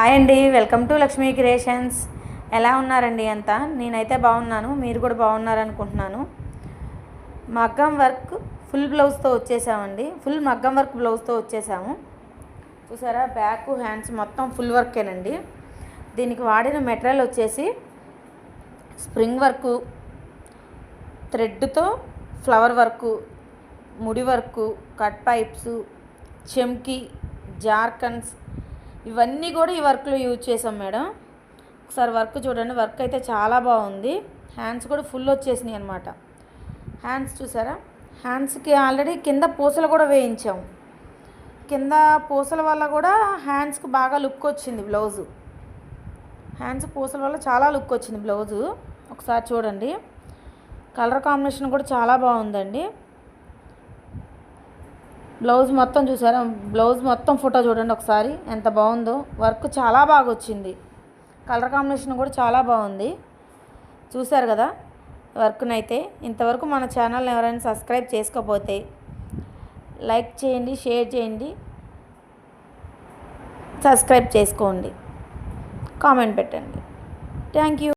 Hi అండి welcome to Lakshmi creations. ఎలా ఉన్నారండి అంతా? నేనైతే బాగున్నాను మీరు కూడా బాగున్నారనుకుంటున్నాను. మగ్గం వర్క్ ఫుల్ బ్లౌజ్తో వచ్చేసామండి ఫుల్ మగ్గం వర్క్ బ్లౌజ్తో వచ్చేసాము. చూసారా బ్యాక్ హ్యాండ్స్ మొత్తం ఫుల్ వర్కేనండి. దీనికి వాడిన మెటీరియల్ వచ్చేసి స్ప్రింగ్ వర్కు థ్రెడ్తో ఫ్లవర్ వర్కు ముడి వర్కు కట్ పైప్స్ చెమ్కి జార్కన్స్ ఇవన్నీ కూడా ఈ వర్క్లో యూజ్ చేసాం మేడం. ఒకసారి వర్క్ చూడండి వర్క్ అయితే చాలా బాగుంది. హ్యాండ్స్ కూడా ఫుల్ వచ్చేసినాయి అనమాట హ్యాండ్స్ చూసారా? హ్యాండ్స్కి ఆల్రెడీ కింద పూసలు కూడా వేయించాం. కింద పూసల వల్ల కూడా హ్యాండ్స్కి బాగా లుక్ వచ్చింది బ్లౌజు. హ్యాండ్స్ పూసల వల్ల చాలా లుక్ వచ్చింది బ్లౌజు. ఒకసారి చూడండి. కలర్ కాంబినేషన్ కూడా చాలా బాగుందండి. బ్లౌజ్ మొత్తం చూసారా? బ్లౌజ్ మొత్తం ఫోటో చూడండి ఒకసారి. ఎంత బాగుందో. వర్క్ చాలా బాగా వచ్చింది. కలర్ కాంబినేషన్ కూడా చాలా బాగుంది. చూసారు కదా? వర్క్నైతే ఇంతవరకు మన ఛానల్ని ఎవరైనా సబ్స్క్రైబ్ చేసుకోకపోతే లైక్ చేయండి షేర్ చేయండి సబ్స్క్రైబ్ చేసుకోండి. కామెంట్ పెట్టండి. Thank you